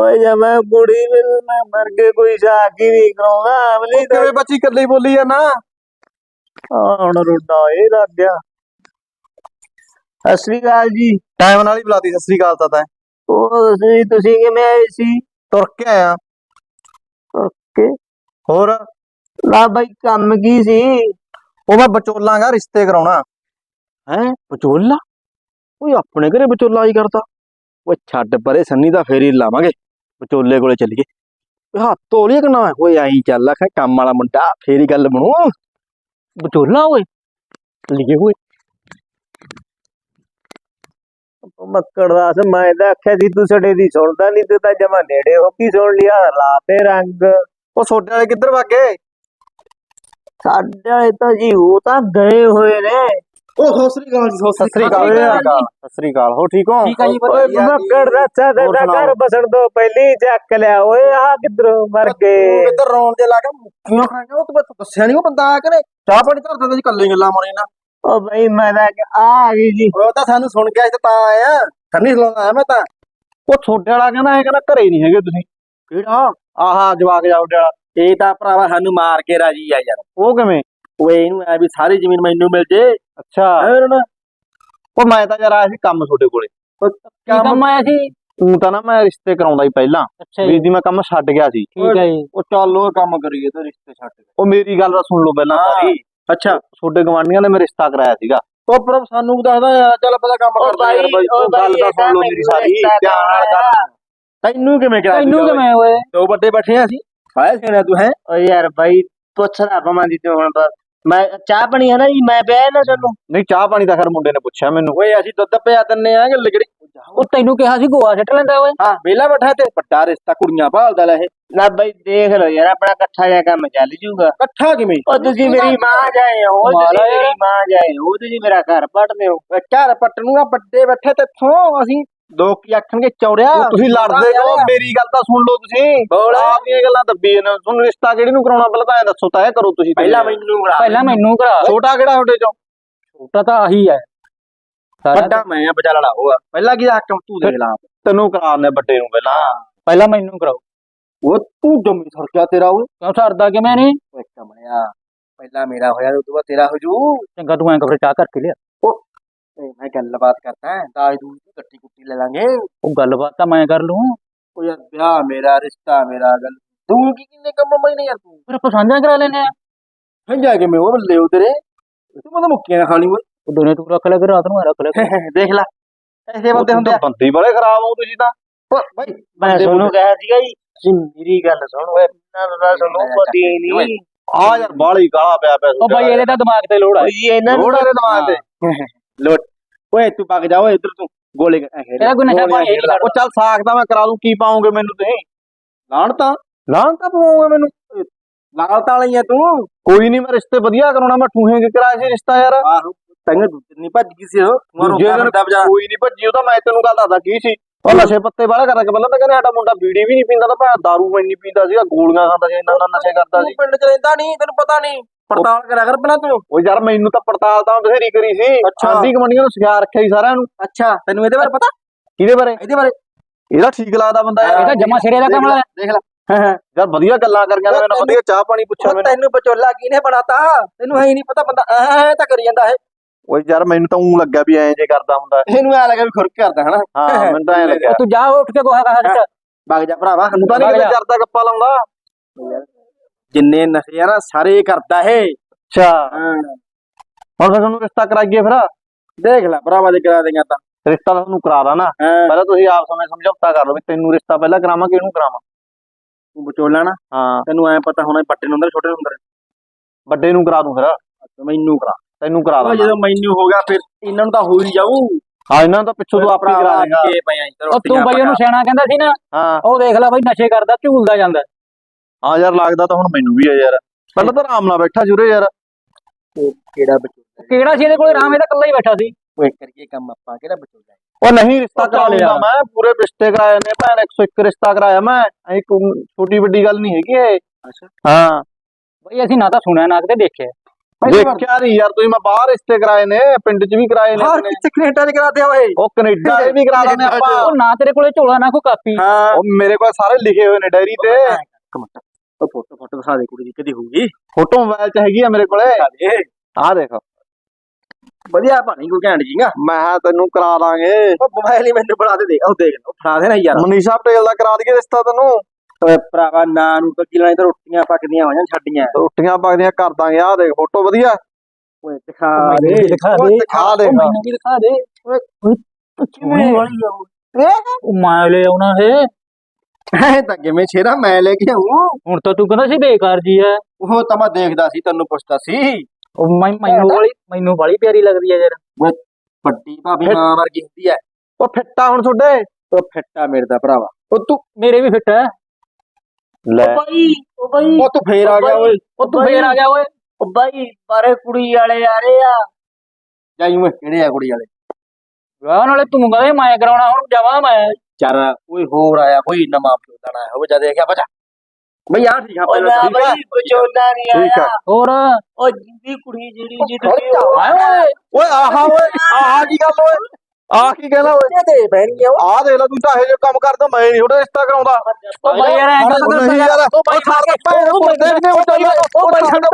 ਓਏ ਜੇ ਮੈਂ ਕੁੜੀ ਮਿਲਣਾ ਮਰ ਕੇ ਕੋਈ ਸ਼ਾਕ ਹੀ ਨਹੀਂ ਕਰਾਉਂਦਾ ਅਮਲੀ ਤਾਂ ਕਿਵੇਂ ਬੱਚੀ ਇਕੱਲੀ ਬੋਲੀ ਆ ਨਾ? ਆਹ ਹੁਣ ਰੁੱਡਾ ਇਹ ਲੱਗ ਗਿਆ। ਸਤਿ ਸ੍ਰੀ ਅਕਾਲ ਜੀ। ਟਾਈਮ ਨਾਲ ਹੀ ਬੁਲਾਤੀ ਸਤਿ ਸ੍ਰੀ ਅਕਾਲ ਤਾਂ ਤੈਂ। ਉਹ ਤੁਸੀਂ ਤੁਸੀਂ ਕਿਵੇਂ ਆਏ ਸੀ? ਤੁਰ ਕੇ ਆਇਆ। ਓਕੇ ਹੋਰ? ਨਾ ਬਾਈ ਕੰਮ ਕੀ ਸੀ? ਉਹ ਮੈਂ ਵਿਚੋਲਾਂਗਾ ਰਿਸ਼ਤੇ ਕਰਾਉਣਾ। ਹੈ? ਵਿਚੋਲਾ? ਓਏ ਆਪਣੇ ਘਰੇ ਵਿਚੋਲਾ ਹੀ ਕਰਦਾ ਓਏ ਛੱਡ ਪਰੇ ਸੰਨੀ ਦਾ ਫੇਰੀ ਲਾਵਾਂਗੇ। ਵਿਚੋਲੇ ਕੋਲੇ ਚੱਲੀਏ। ਹੱਥ ਤੋਲੀਏ ਕਿ ਨਾ? ਓਏ ਆਈ ਚੱਲ ਆਖੇ ਕੰਮ ਵਾਲਾ ਮੁੰਡਾ ਫੇਰੀ ਗੱਲ ਬਣੂ। ਵਿਚੋਲਾ ਓਏ ਚੱਲੀਏ ਓਏ ਮੱਕੜ ਦਾ ਮੈਂ ਤਾਂ ਆਖਿਆ ਸੀ ਤੂੰ ਸਾਡੇ ਦੀ ਸੁਣਦਾ ਨਹੀਂ ਤੇ ਤਾਂ ਜਮਾ ਨੇੜੇ ਹੋ ਕੀ ਸੁਣ ਲਿਆ ਲਾਤੇ ਰੰਗ। ਉਹ ਛੋਟੇ ਵਾਲੇ ਕਿੱਧਰ ਵਾਗੇ ਸਾਡੇ ਵਾਲੇ ਤਾਂ ਜੀ ਉਹ ਤਾਂ ਗਏ ਹੋਏ ਨੇ। ਉਹ ਸਤਿ ਸ੍ਰੀ ਅਕਾਲ ਜੀ ਸਤਿ ਸ੍ਰੀ ਅਕਾਲ। ਸਤਿ ਸ੍ਰੀ ਅਕਾਲ। ਹੋ ਠੀਕ ਹੋ? ਠੀਕ ਆ ਜੀ, ਓਏ ਮੱਕੜ ਦਾ ਹੋਰ ਦਾ। ਘਰ ਬਸਣ ਤੋਂ ਪਹਿਲੀ ਚੱਕ ਲਿਆ। ਓਏ ਆ ਕਿਧਰੋਂ ਮਰ ਗਏ? ਕਿੱਧਰ ਰੌਣ ਦੇ ਲਾ ਕੇ ਮੁੱਕੀਆਂ ਖਾਈਆਂ ਉਹ ਤੂੰ ਦੱਸਿਆ ਨਹੀਂ ਉਹ ਬੰਦਾ ਆ ਕੇ ਨੇ ਚਾਹ ਪਾਣੀ ਧਰ ਦਿੰਦਾ ਸੀ ਕੱਲੇ ਗੱਲਾਂ ਮਾਰੇ ਨਾ। ਓ ਬਈ ਮੈਂ ਤਾਂ ਆ ਗਈ ਜੀ। ਉਹ ਤਾਂ ਸਾਨੂੰ ਸੁਣ ਕੇ ਅੱਜ ਤਾਂ ਆਇਆ। ਸੰਨੀ ਸਲਾਉਣਾ ਆਇਆ ਮੈਂ ਤਾਂ। ਉਹ ਛੋਟੇ ਵਾਲਾ ਕਹਿੰਦਾ ਇਹ ਕਹਿੰਦਾ ਘਰੇ ਨਹੀਂ ਹੈਗੇ ਤੁਸੀਂ। ਕਿਹੜਾ? ਆਹਾ ਜਵਾਕ ਜਾਉਡੇ ਵਾਲਾ। ਇਹ ਤਾਂ ਭਰਾਵਾ ਸਾਨੂੰ ਮਾਰ ਕੇ ਰਾਜੀ ਆ ਯਾਰ। ਉਹ ਕਿਵੇਂ? ਓਏ ਇਹਨੂੰ ਐ ਵੀ ਸਾਰੀ ਜ਼ਮੀਨ ਮੈਨੂੰ ਮਿਲ ਜੇ। ਅੱਛਾ। ਹੋਰ ਨਾ। ਉਹ ਮੈਂ ਤਾਂ ਯਾਰ ਆਇਆ ਸੀ ਕੰਮ ਤੁਹਾਡੇ ਕੋਲੇ। ਕੀ ਕੰਮ ਆਇਆ ਸੀ? ਤੂੰ ਤਾਂ ਨਾ ਮੈਂ ਰਿਸ਼ਤੇ ਕਰਾਉਂਦਾ ਹੀ ਪਹਿਲਾਂ। ਅੱਛਾ ਵੀਰ ਦੀ ਮੈਂ ਕੰਮ ਛੱਡ ਗਿਆ ਸੀ। ਠੀਕ ਹੈ ਜੀ। ਉਹ ਚੱਲ ਉਹ ਕੰਮ ਕਰੀਏ ਤੇ ਰਿਸ਼ਤੇ ਛੱਡ ਗਏ। ਉਹ ਮੇਰੀ ਗੱਲ ਤਾਂ ਸੁਣ ਲਓ ਪਹਿਲਾਂ। ਸਾਰੀ ਅੱਛਾ। ਤੁਹਾਡੇ ਗਵਾਂਢੀਆਂ ਨੇ ਮੈਂ ਰਿਸ਼ਤਾ ਕਰਾਇਆ ਸੀਗਾ। ਉਹ ਪਰ ਸਾਨੂੰ ਦੱਸਦਾ ਯਾਰ ਚੱਲ ਪਤਾ ਕੰਮ ਕਰਦਾ ਯਾਰ ਬਾਈ, ਤੂੰ ਗੱਲ ਤਾਂ ਸੁਣ ਲਓ ਮੇਰੀ ਸਾਰੀ। ਧਿਆਨ ਨਾਲ ਗੱਲ। ਕਰਾਇਆ। ਤੈਨੂੰ ਕਿਵੇਂ ਕਰਾ ਤੈਨੂੰ ਕਿਵੇਂ ਓਏ ਦੋ ਵੱਡੇ ਬੈਠੇ ਆ ਅਸੀਂ। ਆਇਆ ਸਿਆਣਾ ਤੂੰ ਹੈ? ਓ ਯਾਰ ਬਾਈ ਪੁੱਛਦਾ ਪਵਾਂ ਦੀ ਤੂੰ ਹੁਣ ਬਸ। ਮੈਂ ਚਾਹ ਪਾਣੀ ਹੈ ਨਾ ਜੀ ਮੈਂ ਪਿਆ ਨਾ ਤੁਹਾਨੂੰ ਨਹੀਂ ਚਾਹ ਪਾਣੀ ਤਾਂ ਖਰ ਮੁੰਡੇ ਨੇ ਪੁੱਛਿਆ ਮੈਨੂੰ। ਓਏ ਅਸੀਂ ਦੁੱਧ ਪਿਆ ਦਿੰਨੇ ਆ ਗੱਲ ਜਿਹੜੀ। ਉਹ ਤੈਨੂੰ ਕਿਹਾ ਸੀ ਗੋਆ ਸਿੱਟ ਲੈਂਦਾ ਓਏ। ਹਾਂ ਵਿਹਲਾ ਬੈਠਾ ਤੇ ਵੱਡਾ ਰਿਸ਼ਤਾ ਕੁੜੀਆਂ ਭਾਲਦਾ ਲੈ ਇਹ। ਨਾ ਬਾਈ ਦੇਖ ਲਓ ਯਾਰ ਆਪਣਾ ਇਕੱਠਾ ਜਿਹਾ ਕੰਮ ਚੱਲ ਜੂਗਾ। ਇਕੱਠਾ ਕਿਵੇਂ? ਓ ਤੁਸੀਂ ਮੇਰੀ ਮਾਂ ਜਾਏ ਹੋ ਤੁਸੀਂ। ਮੇਰੀ ਮਾਂ ਜਾਏ ਹੋ ਤੁਸੀਂ ਮੇਰਾ ਘਰ ਪੜਦੇ ਹੋ ਘਰ ਪੱਟ ਨੂੰ ਆ ਵੱਡੇ ਬੈਠੇ ਤੇ ਥੋਂ ਅਸੀਂ ਦੋ ਕੀ ਆਖਣਗੇ? ਚੌੜਿਆ? ਉਹ ਤੁਸੀਂ ਲੜਦੇ ਹੋ ਮੇਰੀ ਗੱਲ ਤਾਂ ਸੁਣ ਲਓ ਤੁਸੀਂ। ਬੋਲ। ਆਪ ਦੀਆਂ ਗੱਲਾਂ ਦੱਬੀ ਨੇ ਤੁਹਾਨੂੰ ਰਿਸ਼ਤਾ ਕਿਹੜੀ ਨੂੰ ਕਰਾਉਣਾ ਪਹਿਲਾਂ ਤਾਂ ਦੱਸੋ ਤਾਂ ਇਹ ਕਰੋ ਤੁਸੀਂ। ਪਹਿਲਾਂ ਮੈਨੂੰ ਬੁਲਾ ਪਹਿਲਾਂ ਮੈਨੂੰ ਕਰਾ ਛੋਟਾ ਕਿਹੜਾ ਤੁਹਾਡੇ ਚੋਂ? ਛੋਟਾ ਤਾਂ ਆਹੀ ਹੈ। ਸਾਰਾ ਵੱਡਾ ਮੈਂ ਆ ਵਿਚਾਰਾ ਲਾ ਹੋਗਾ ਪਹਿਲਾਂ ਕੀ ਹੱਕ ਤੂੰ ਦੇਖ ਲਾ ਤੈਨੂੰ ਕਰਾਉਣੇ ਵੱਡੇ ਨੂੰ ਪਹਿਲਾਂ। ਪਹਿਲਾਂ ਮੈਨੂੰ ਕਰਾਓ। ਉਹ ਤੂੰ ਜੰਮੀ ਸਰਕਿਆ ਤੇਰਾ ਉਹ। ਕਿਉਂ ਸਰਦਾ ਕਿਵੇਂ ਨਹੀਂ? ਕਮਲਿਆ ਪਹਿਲਾਂ ਮੇਰਾ ਹੋਇਆ ਤੋਂ ਬਾਅਦ ਤੇਰਾ ਹੋ ਜੂ। ਚੰਗਾ ਤੂੰ ਐਂ ਕਰੇ ਚਾਹ ਕਰਕੇ ਲਿਆ। ਓਏ ਮੈਂ ਗੱਲਬਾਤ ਕਰਦਾ ਹਾਂ ਦਾਜ ਦੂਜ ਦੀ ਕੱਟੀ ਕੁੱਟੀ ਲੈ ਲਾਂਗੇ। ਉਹ ਗੱਲਬਾਤ ਤਾਂ ਮੈਂ ਕਰ ਲੂੰ। ਉਹ ਯਾਰ ਵਿਆਹ ਮੇਰਾ ਰਿਸ਼ਤਾ ਮੇਰਾ ਗੱਲ ਤੂੰ ਕੀ ਕਿੰਨੇ ਕੰਮ ਮੈਂ ਨਹੀਂ ਯਾਰ ਤੂੰ? ਫਿਰ ਆਪਾਂ ਸਾਂਝਾ ਕਰਾ ਲੈਨੇ ਆ ਜਾ ਕੇ ਮੈਂ ਉਹ ਬੱਲੇ ਤੂੰ ਮੈਨੂੰ ਮੁੱਕੀਆਂ ਨਾ ਖਾਣੀ ਓਏ। ਉਹ ਦੋਨੇ ਤੂੰ ਰੱਖ ਲੈ ਕੇ ਰਾਤ ਨੂੰ ਮੈਂ ਰੱਖ ਲੈ ਦੇਖ ਲੈ ਐਸੇ ਬੰਦੇ ਹੁੰਦੇ ਆ। ਬੰਦੀ ਬੜੇ ਖਰਾਬ ਹੋ ਤੁਸੀਂ ਤਾਂ। ਬਾਈ ਮੈਂ ਤੁਹਾਨੂੰ ਹੁੰਦੇ- ਕਿਹਾ ਸੀਗਾ ਜੀ। ਤੁਸੀਂ ਮੇਰੀ ਗੱਲ ਸੁਣੋ। ਇਹਨਾਂ ਨੂੰ ਤਾਂ ਸੁਣੋ ਪਤੀ ਨਹੀਂ। ਆ ਯਾਰ ਬਾਲੀ ਗਾਲਾ ਪਿਆ ਪਿਆ ਉਹ ਬਾਈ ਇਹਦੇ ਤਾਂ ਦਿਮਾਗ ਤੇ ਲੋੜ ਆ ਓਏ ਇਹਨਾਂ ਨੂੰ ਲੋੜ ਇਹਦੇ ਦਿਮਾਗ ਤੇ। ਲੋਟ। ਓਏ ਤੂੰ ਪੱਕ ਜਾ ਓਏ ਇੱਧਰ ਤੂੰ। ਗੋਲੇ ਇਹਦਾ ਕੋਈ ਨਸ਼ਾ ਪਾਣੀ ਨਹੀਂ ਉਹ ਚੱਲ ਸਾਖ ਤਾਂ ਮੈਂ ਕਰਾ ਦੂੰ ਕੀ ਪਾਉਂਗੇ ਮੈਨੂੰ ਤੁਸੀਂ? ਲਾਣ ਤਾਂ ਲਾਂ ਤਾਂ ਪਾਉਂਗੇ ਮੈਨੂੰ। ਲਾਲ ਤਾਂ ਲਈ ਆ ਤੂੰ। ਕੋਈ ਨਹੀਂ ਮੈਂ ਰਿਸ਼ਤੇ ਵਧੀਆ ਕਰਾਉਣਾ ਮੈਂ ਠੂਹੇ ਕਿ ਕਰਾਇਆ ਸੀ ਰਿਸ਼ਤਾ ਯਾਰ। ਆਹੋ ਤੈਨੂੰ ਦੂਜੇ ਨਹੀਂ ਭੱਜ ਗਈ ਸੀ ਉਹ। ਦੂਜੇ ਦਿਨ ਕੋਈ ਨਹੀਂ ਭੱਜੀ ਉਹ ਤਾਂ ਮੈਂ ਤੈਨੂੰ ਗੱਲ ਦੱਸਦਾ ਕੀ ਸੀ? ਉਹ ਨਸ਼ੇ ਪੱਤੇ ਵਾਲਾ ਕਰਨ ਕੇ ਪਹਿਲਾਂ ਤਾਂ ਕਹਿੰਦੇ ਸਾਡਾ ਮੁੰਡਾ ਬੀੜੀ ਵੀ ਨਹੀਂ ਪੀਂਦਾ ਤਾਂ ਭਾਵੇਂ ਦਾਰੂ ਵੀ ਨਹੀਂ ਪੀਂਦਾ ਸੀਗਾ ਗੋਲੀਆਂ ਖਾਂਦਾ ਸੀ ਇੰਨਾ ਇੰਨਾ ਨਸ਼ੇ ਕਰਦਾ ਸੀ। ਪਿੰਡ ਚ ਰਹਿੰਦਾ ਨਹੀਂ ਤੈਨੂੰ ਪਤਾ ਨਹੀਂ। ਪੜਤਾਲ ਕਰਿਆ ਕਰ ਪਹਿਲਾਂ ਤੂੰ। ਉਹ ਯਾਰ ਮੈਨੂੰ ਤਾਂ ਪੜਤਾਲ ਤਾਂ ਬਥੇਰੀ ਕਰੀ ਸੀ। ਆਂਦੀ ਕਮੰਡੀਆਂ ਨੂੰ ਸਿਖਾ ਰੱਖਿਆ ਸੀ ਸਾਰਿਆਂ ਨੂੰ। ਅੱਛਾ ਤੈਨੂੰ ਇਹਦੇ ਬਾਰੇ ਪਤਾ? ਕਿਹਦੇ ਬਾਰੇ? ਇਹਦੇ ਬਾਰੇ। ਇਹਦਾ ਠੀਕ ਲੱਗਦਾ ਬੰਦਾ ਯਾਰ। ਤਾਂ ਜਮਾ ਸਿਰੇ ਦਾ ਕਮਲਾ ਲੈ। ਦੇਖ ਲੈ। ਯਾਰ ਵਧੀਆ ਗੱਲਾਂ ਕਰੀਆਂ ਮੈਨੂੰ ਵਧੀਆ ਚਾਹ ਪਾਣੀ ਪੁੱਛਿਆ ਮੈਨੂੰ। ਤੈਨੂੰ ਵਿਚੋਲਾ ਕਿਹਨੇ ਬਣਾਤਾ? ਤੈਨੂੰ ਹੈ ਹੀ ਨਹੀਂ ਪਤਾ ਬੰਦਾ ਐ ਤਾਂ ਕਰੀ ਜਾਂਦਾ ਹੈ ਉਹ ਯਾਰ ਮੈਨੂੰ ਤਾਂ ਉਂ ਲੱਗਾ ਵੀ ਐਂ ਜੇ ਕਰਦਾ ਹੁੰਦਾ। ਇਹਨੂੰ ਐ ਲੱਗਾ ਵੀ ਖੁਰਕ ਕਰਦਾ ਹਨਾ? ਹਾਂ ਮੈਨੂੰ ਤਾਂ ਐਂ ਲੱਗਿਆ। ਤੂੰ ਜਾ ਉੱਠ ਕੇ ਗੋਹਾ ਕਹਾ ਸਿੱਟ ਵਗ ਜਾ ਭਰਾਵਾ ਤੂੰ ਤਾਂ ਨਹੀਂ। ਕਰਦਾ ਗੱਪਾ ਲਾਉਂਦਾ। ਜਿੰਨੇ ਨਸ਼ੇ ਆ ਨਾ ਸਾਰੇ ਇਹ ਕਰਦਾ ਹੈ ਅੱਛਾ। ਹਾਂ। ਹੁਣ ਫਿਰ ਤੁਹਾਨੂੰ ਰਿਸ਼ਤਾ ਕਰਾਈਏ ਫਿਰ ਦੇਖ ਲੈ ਭਰਾਵਾ ਦੇ ਕਰਾ ਦੇਗਾ ਤਾਂ। ਰਿਸ਼ਤਾ ਤਾਂ ਤੁਹਾਨੂੰ ਕਰਾ ਦਾਂ ਨਾ। ਪਹਿਲਾਂ ਤੁਸੀਂ ਆਪ ਸਮੇਂ ਸਮਝੌਤਾ ਕਰ ਲਓ ਵੀ ਤੈਨੂੰ ਰਿਸ਼ਤਾ ਪਹਿਲਾਂ ਕਰਾਵਾਂ ਕਿ ਇਹਨੂੰ ਕਰਾਵਾਂ। ਤੂੰ ਵਿਚੋਲਾ ਨਾ। ਹਾਂ। ਤੈਨੂੰ ਐ ਪਤਾ ਹੋਣਾ ਵੱਡੇ ਨੂੰ ਹੁੰਦਾ ਛੋਟੇ ਨੂੰ ਹੁੰਦਾ ਵੱਡੇ ਨੂੰ ਕਰਾ ਦੂੰ ਫਿਰ। ਮੈਨੂੰ ਕਰਾ। ਤੈਨੂੰ ਕਰਾ ਉਹ ਦਾਂ ਜਦੋਂ ਮੈਨੂੰ ਹੋ ਗਿਆ ਫਿਰ ਇਹਨਾਂ ਨੂੰ ਤਾਂ ਹੋ ਹੀ ਜਾਊ। ਹਾਂ ਇਹਨਾਂ ਦਾ ਪਿੱਛੋਂ ਤੂੰ ਆਪੇ ਕਰਾ ਦੇਗਾ। ਕੇ ਪਿਆ ਇੱਧਰ ਉਹ ਤੂੰ ਬਾਈ ਉਹਨੂੰ ਸਿਆਣਾ ਕਹਿੰਦਾ ਸੀ ਨਾ ਹਾਂ। ਉਹ ਦੇਖ ਲੈ ਬਾਈ ਨਸ਼ੇ ਕਰਦਾ ਝੂਲਦਾ ਜਾਂਦਾ। ਹਾਂ ਯਾਰ ਲੱਗਦਾ ਤਾਂ ਹੁਣ ਮੈਨੂੰ ਵੀ ਆ ਯਾਰ। ਪਹਿਲਾਂ ਤਾਂ ਆਰਾਮ ਨਾਲ ਬੈਠਾ ਜੁਰੇ ਯਾਰ। ਕਿਹੜਾ ਵਿਚੋਲਾ ਕਿਹੜਾ ਸੀ ਇਹਦੇ ਕੋਲੇ? ਰਾਮ ਇਹਦਾ ਇਕੱਲਾ ਹੀ ਬੈਠਾ ਸੀ। ਓਏ ਕਰਕੇ ਕੰਮ ਆਪਾਂ ਕਿਹੜਾ ਵਿਚੋਲਾ ਉਹ ਨਹੀਂ ਰਿਸ਼ਤਾ ਉਹ ਕਰਾ ਲਿਆ। ਮੈਂ ਪੂਰੇ ਰਿਸ਼ਤੇ ਕਰਾਏ ਨੇ ਭੈਣ 101 ਰਿਸ਼ਤਾ ਕਰਾਇਆ ਮੈਂ। ਐ ਛੋਟੀ ਵੱਡੀ ਗੱਲ ਨਹੀਂ ਹੈਗੀ ਇਹ। ਅੱਛਾ। ਹਾਂ। ਬਾਈ ਅਸੀਂ ਨਾ ਤਾਂ ਸੁਣਿਆ ਨਾ ਕਿਤੇ ਦੇਖਿਆ। ਦੇਖਿਆ ਨਹੀਂ ਯਾਰ ਤੁਸੀਂ ਮੈਂ ਬਾਹਰ ਰਿਸ਼ਤੇ ਕਰਾਏ ਨੇ ਪਿੰਡ 'ਚ ਵੀ ਕਰਾਏ ਨੇ ਹਾਂ ਆਪਣੇ। ਕਿੱਥੇ ਕੈਨੇਡਾ ਚ ਕਰਾਤੇ ਓਏ ਉਹ ਕੈਨੇਡਾ ਦੇ ਵੀ ਕਰਾ ਲੈਣੇ ਆਪਾਂ। ਉਹ ਨਾ ਤੇਰੇ ਕੋਲੇ ਝੋਲਾ ਨਾ ਕੋਈ ਕਾਪੀ। ਹਾਂ। ਉਹ ਮੇਰੇ ਕੋਲ ਸਾਰੇ ਲਿਖੇ ਹੋਏ ਨੇ ਡਾਇਰੀ ਤੇ। ਉਹ ਫੋਟੋ ਫੋਟੋ ਦਿਖਾ ਦੇ ਕੁੜੀ ਦੀ ਕਿਹਦੀ ਹੋਊਗੀ। ਫੋਟੋ ਮੋਬਾਈਲ 'ਚ ਹੈਗੀ ਆ ਮੇਰੇ ਕੋਲੇ। ਆਹ ਦੇਖ। ਵਧੀਆ ਬਣੀ ਕੋਈ ਘੈਂਟ ਜੀਗਾ ਮੈਂ ਕਿਹਾ ਤੈਨੂੰ ਕਰਾ ਦਾਂਗੇ ਉਹ ਮੋਬਾਈਲ ਹੀ ਮੈਨੂੰ ਬਣਾ ਦੇ ਦੇ। ਉਹ ਦੇਖ ਉਹ ਫੜਾ ਦੇ ਨਾ ਯਾਰ। ਮਨੀਸ਼ਾ ਪਟੇਲ ਦਾ ਕਰਾ ਦਈਏ ਰਿਸ਼ਤਾ ਤੈਨੂੰ। ਓਏ ਭਰਾਵਾ ਨਾ ਨੂੰ ਤਾਂ ਕਿਲਾਂ ਤੇ ਰੋਟੀਆਂ ਪੱਕਦੀਆਂ ਹੋਈਆਂ ਛੱਡੀਆਂ। ਰੋਟੀਆਂ ਪੱਕਦੀਆਂ ਕਰ ਦਾਂਗੇ ਆਹ ਦੇਖ ਫੋਟੋ ਵਧੀਆ। ਓਏ ਦਿਖਾ ਦੇ। ਦਿਖਾ ਓਏ ਦੇ। ਦਿਖਾ ਦੇ। ਮੈਨੂੰ ਵੀ ਦਿਖਾ ਦੇ? ਕਿਵੇਂ? ਵਾਲੀ ਆ ਉਹ। ਮੈਂ ਲੈ ਆਉਣਾ ਹੈ। ਐ ਤਾਂ ਕਿਵੇਂ ਛੇਰਾ ਮੈਂ ਲੈ ਕੇ ਆਉਂ ਹੁਣ ਤਾਂ ਤੂੰ ਕਹਿੰਦਾ ਸੀ ਬੇਕਾਰ ਜੀ ਹੈ ਉਹ ਤਾਂ ਮੈਂ ਦੇਖਦਾ ਸੀ ਤੈਨੂੰ ਪੁੱਛਦਾ ਸੀ। ਉਹ ਮੈਂ ਮੈਨੂੰ ਵਾਲੀ ਮੈਨੂੰ ਵਾਲੀ ਪਿਆਰੀ ਲੱਗਦੀ ਹੈ ਯਾਰ। ਵੱਡੀ ਭਾਬੀ ਮਾਂ ਵਰਗੀ ਹੁੰਦੀ ਐ ਉਹ ਫਿੱਟਾ ਹੁਣ ਤੁਹਾਡੇ। ਉਹ ਫਿੱਟਾ ਮੇਰੇ ਦਾ ਭਰਾਵਾ। ਉਹ ਤੂੰ ਮੇਰੇ ਵੀ ਫਿੱਟ। ਹੈ ਲੈ। ਬਾਈ ਉਹ ਬਾਈ ਉਹ ਤੂੰ ਫੇਰ ਆ ਗਿਆ ਓਏ। ਉਹ ਤੂੰ ਫੇਰ ਆ ਗਿਆ ਓਏ। ਉਹ ਬਾਈ ਬਾਰੇ ਕੁੜੀ ਵਾਲੇ ਆ ਰਹੇ ਆ। ਜਾਈ ਓਏ ਕਿਹੜੇ ਆ ਕੁੜੀ ਵਾਲੇ? ਵਿਆਹ ਨਾਲੇ ਤੂੰ ਕਹਿੰਦਾ ਮੈਂ ਕਰਾਉਣਾ ਹੁਣ ਜਾਵਾਂ ਮੈਂ। ਚਾਰ ਕੋਈ ਹੋਰ ਆਇਆ ਕੋਈ ਨਵਾਂ ਪੋਤਣਾ ਹੋਵੇ ਜਦ ਦੇਖਿਆ ਬਚਾ ਬਈ ਆ ਠੀਕ ਆ ਉਹ ਪਹਿਲਾਂ ਨਾ ਠੀਕ ਆ। ਬਾਈ ਵਿਚੋਲਾ ਨਹੀਂ ਠੀਕ ਆਇਆ ਆ। ਹੋਰ? ਉਹ ਜਿੰਦੀ ਕੁੜੀ ਜਿਹੜੀ ਜੀ ਤੁਸੀਂ ਆਏ ਓਏ। ਓਏ ਆਹਾ ਓਏ ਆਹ ਕੀ ਗੱਲ ਓਏ। ਆਹ ਕੀ ਕਹਿੰਦਾ ਓਏ? ਤੇ ਬਹਿਣੀ ਆ ਆਹ ਦੇਖ ਲੈ ਤੂੰ ਤਾਂ ਇਹੋ ਜਿਹਾ ਕੰਮ ਕਰਦਾ ਮੈਂ ਨਹੀਂ ਥੋੜਾ ਰਿਸ਼ਤਾ ਕਰਾਉਂਦਾ। ਉਹ ਬਾਈ ਯਾਰ ਐਂ ਯਾਰ ਉਹ ਬਾਈ ਛੱਡ ਦੇ ਨੂੰ ਮੁੰਡੇ ਨੇ ਉਹ ਬਾਈ ਛੱਡ।